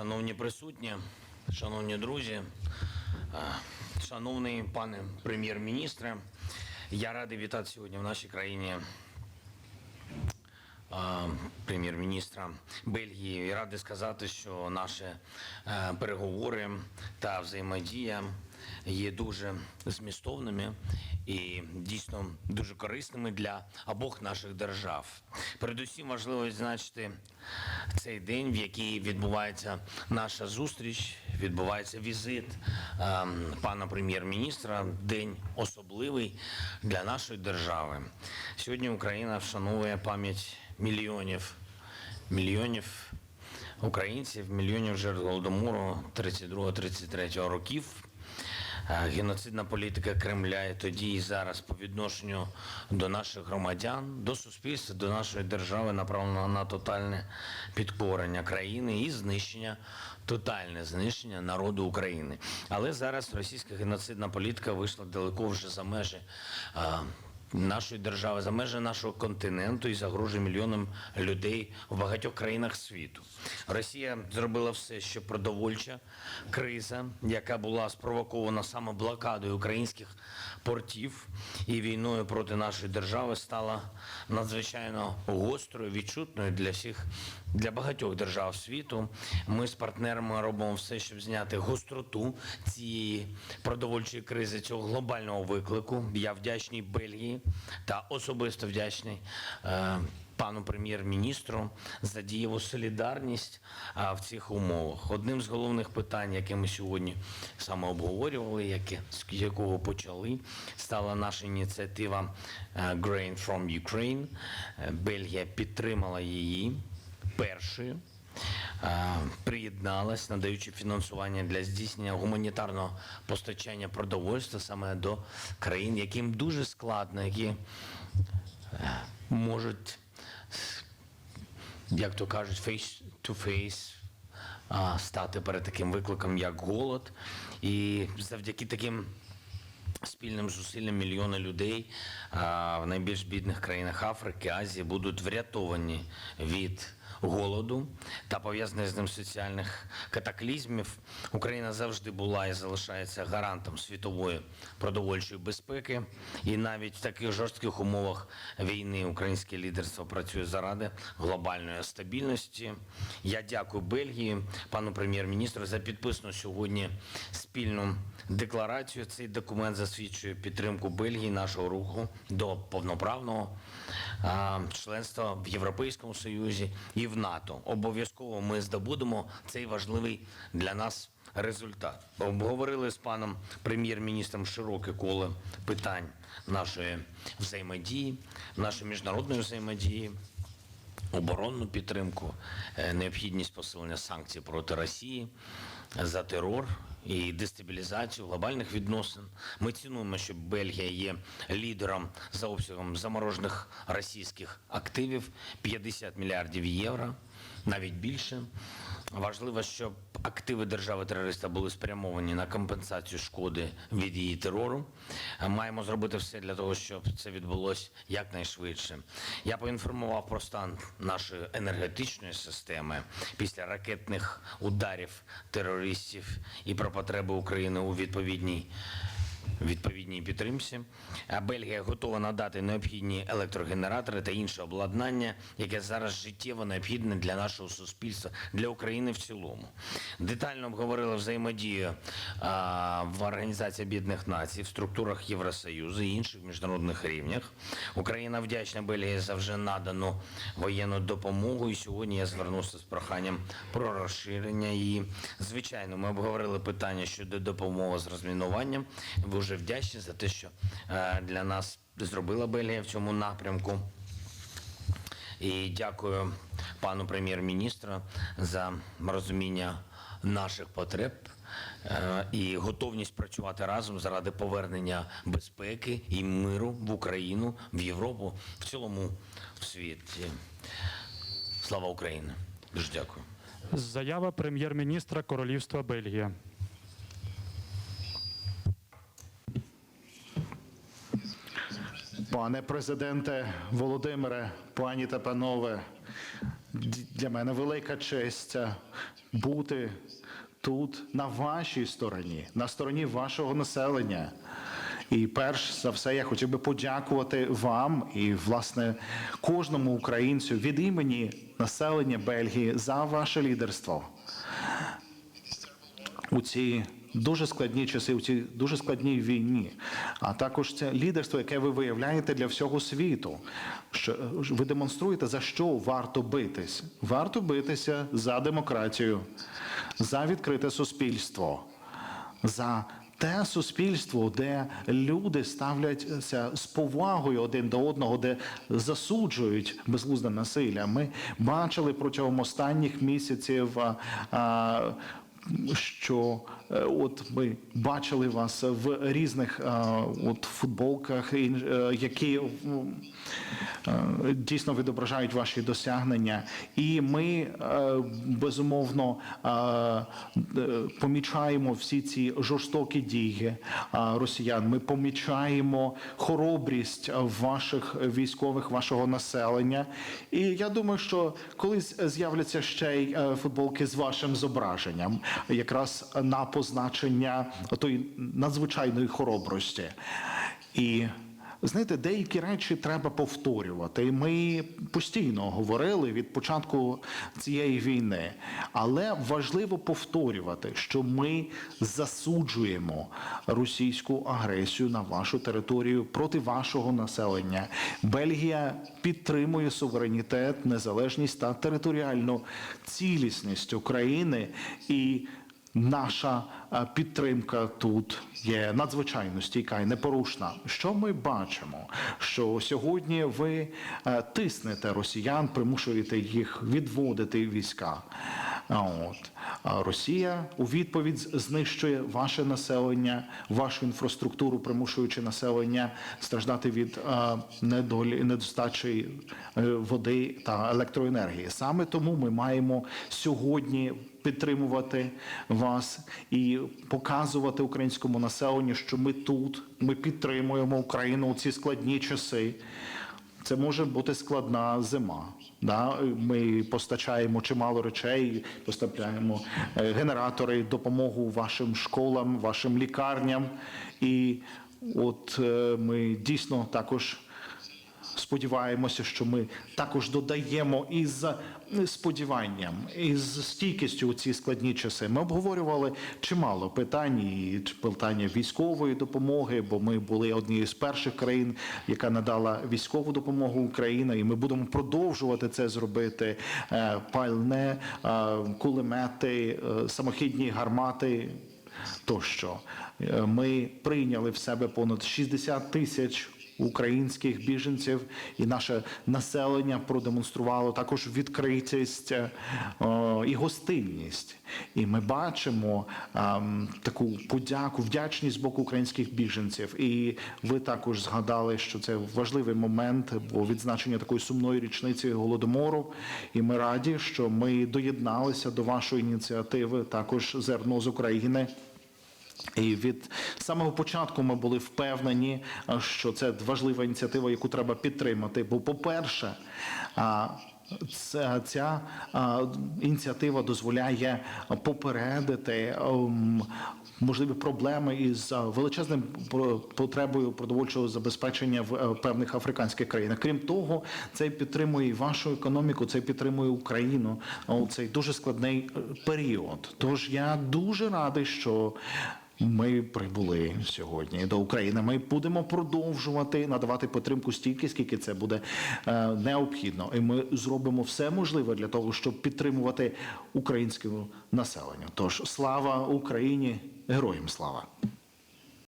Шановні присутні, шановні друзі, е, шановний пане прем'єр-міністре, я радий вітати сьогодні в нашій країні е, прем'єр-міністра Бельгії. І радий сказати, що наші е, переговори та взаємодія є дуже змістовними і дійсно дуже корисними для обох наших держав. Передусім важливо відзначити цей день, в який відбувається наша зустріч, відбувається візит е, пана прем'єр-міністра. День особливий для нашої держави. Сьогодні Україна вшановує пам'ять мільйонів мільйонів українців, мільйонів жертв голодомору 32-33 років. Е, Геноцидна політика Кремля і тоді і зараз по відношенню до наших громадян, до суспільства, до нашої держави направлена на тотальне підкорення країни і знищення, тотальне знищення народу України. Але зараз російська геноцидна політика вийшла далеко вже за межі е, нашої держави, за межі нашого континенту і загрожує мільйонам людей в багатьох країнах світу. Росія зробила все, щоб продовольча криза, яка була спровокована саме блокадою українських портів і війною проти нашої держави, стала надзвичайно гострою, відчутною для всіх, для багатьох держав світу. Ми з партнерами робимо все, щоб зняти гостроту цієї продовольчої кризи, цього глобального виклику. Я вдячний Бельгії та особисто вдячний. Е, Пану прем'єр-міністру за дієву солідарність в цих умовах. Одним з головних питань, яке ми сьогодні саме обговорювали, яке з якого почали, стала наша ініціатива е, Grain from Ukraine. Е, Бельгія підтримала її першою приєдналась, надаючи фінансування для здійснення гуманітарного постачання продовольства саме до країн, яким дуже складно, які е, можуть, як то кажуть, face to face стати перед таким викликом, як голод. І завдяки таким спільним зусиллям мільйони людей в найбільш бідних країнах Африки, Азії будуть врятовані від голоду та пов'язаних з ним соціальних катаклізмів. Україна завжди була і залишається гарантом світової продовольчої безпеки. І навіть в таких жорстких умовах війни українське лідерство працює заради глобальної стабільності. Я дякую Бельгії, пану прем'єр-міністру за підписану сьогодні спільну декларацію. Цей документ засвідчує підтримку Бельгії, нашого руху до повноправного членства в Європейському Союзі і в НАТО. Обов'язково ми здобудемо цей важливий для нас результат. Обговорили з паном прем'єр-міністром широке коло питань нашої взаємодії, нашої міжнародної взаємодії оборонну підтримку, е, необхідність посилення санкцій проти Росії за терор і дестабілізацію глобальних відносин. Ми цінуємо, що Бельгія є лідером за обсягом заморожених російських активів 50 мільярдів євро, навіть більше. Важливо, щоб активи держави-терориста були спрямовані на компенсацію шкоди від її терору. Маємо зробити все для того, щоб це відбулося якнайшвидше. Я поінформував про стан нашої енергетичної системи після ракетних ударів терористів і про потреби України у відповідній відповідній підтримці. Бельгія готова надати необхідні електрогенератори та інше обладнання, яке зараз життєво необхідне для нашого суспільства, для України в цілому. Детально обговорили взаємодію в Організації Об'єднаних Націй, в структурах Євросоюзу і інших міжнародних рівнях. Україна вдячна Бельгії за вже надану воєнну допомогу. І сьогодні я звернувся з проханням про розширення її. Звичайно, ми обговорили питання щодо допомоги з розмінуванням. Ви вже вдячні за те, що е, для нас зробила Бельгія в цьому напрямку. І дякую пану прем'єр-міністру за розуміння наших потреб е, і готовність працювати разом заради повернення безпеки і миру в Україну, в Європу, в цілому в світі. Слава Україні! Дуже дякую. Заява прем'єр-міністра Королівства Бельгія. Пане президенте Володимире, пані та панове, для мене велика честь е, бути тут на вашій стороні, на стороні вашого населення. І перш за все, я хотів би подякувати вам і, власне, кожному українцю від імені населення Бельгії за ваше лідерство. У ці дуже складні часи, у цій дуже складній війні, а також це лідерство, яке ви виявляєте для всього світу. Що ви демонструєте за що варто битись? Варто битися за демократію, за відкрите суспільство, за те суспільство, де люди ставляться з повагою один до одного, де засуджують безглузде насилля. Ми бачили протягом останніх місяців. що от ми бачили вас в різних е, от футболках, е, які е, дійсно відображають ваші досягнення, і ми е, безумовно е, е, помічаємо всі ці жорстокі дії е, росіян. Ми помічаємо хоробрість ваших військових, вашого населення. І я думаю, що колись з'являться ще й е, футболки з вашим зображенням, якраз на позначення тої надзвичайної хоробрості. І знаєте, деякі речі треба повторювати. Ми постійно говорили від початку цієї війни, але важливо повторювати, що ми засуджуємо російську агресію на вашу територію проти вашого населення. Бельгія підтримує суверенітет, незалежність та територіальну цілісність України і. Наша е, підтримка тут є надзвичайно стійка і непорушна. Що ми бачимо? Що сьогодні ви е, тиснете росіян, примушуєте їх відводити війська. От А Росія у відповідь знищує ваше населення, вашу інфраструктуру, примушуючи населення страждати від недолі недостачі е, води та електроенергії. Саме тому ми маємо сьогодні підтримувати вас і показувати українському населенню, що ми тут, ми підтримуємо Україну у ці складні часи. Це може бути складна зима. Да? Ми постачаємо чимало речей, постачаємо е, генератори, допомогу вашим школам, вашим лікарням. І от е, ми дійсно також сподіваємося, що ми також додаємо із сподіванням, із стійкістю у ці складні часи. Ми обговорювали чимало питань і питання військової допомоги, бо ми були однією з перших країн, яка надала військову допомогу Україні, і ми будемо продовжувати це зробити. Е, Пальне, е, кулемети, е, самохідні гармати тощо. Е, Ми прийняли в себе понад 60 тисяч українських біженців, і наше населення продемонструвало також відкритість е, і гостинність. І ми бачимо ем, таку подяку, вдячність з боку українських біженців. І ви також згадали, що це важливий момент, бо відзначення такої сумної річниці голодомору. І ми раді, що ми доєдналися до вашої ініціативи, також зерно з України. І від самого початку ми були впевнені, що це важлива ініціатива, яку треба підтримати. Бо, по-перше, ця, ця ініціатива дозволяє попередити ем, можливі проблеми із величезним потребою продовольчого забезпечення в е, певних африканських країнах. Крім того, це підтримує і вашу економіку, це підтримує Україну у цей дуже складний е, період. Тож я дуже радий, що ми прибули сьогодні до України. Ми будемо продовжувати надавати підтримку стільки, скільки це буде е, необхідно. І ми зробимо все можливе для того, щоб підтримувати українське населення. Тож слава Україні, героям слава!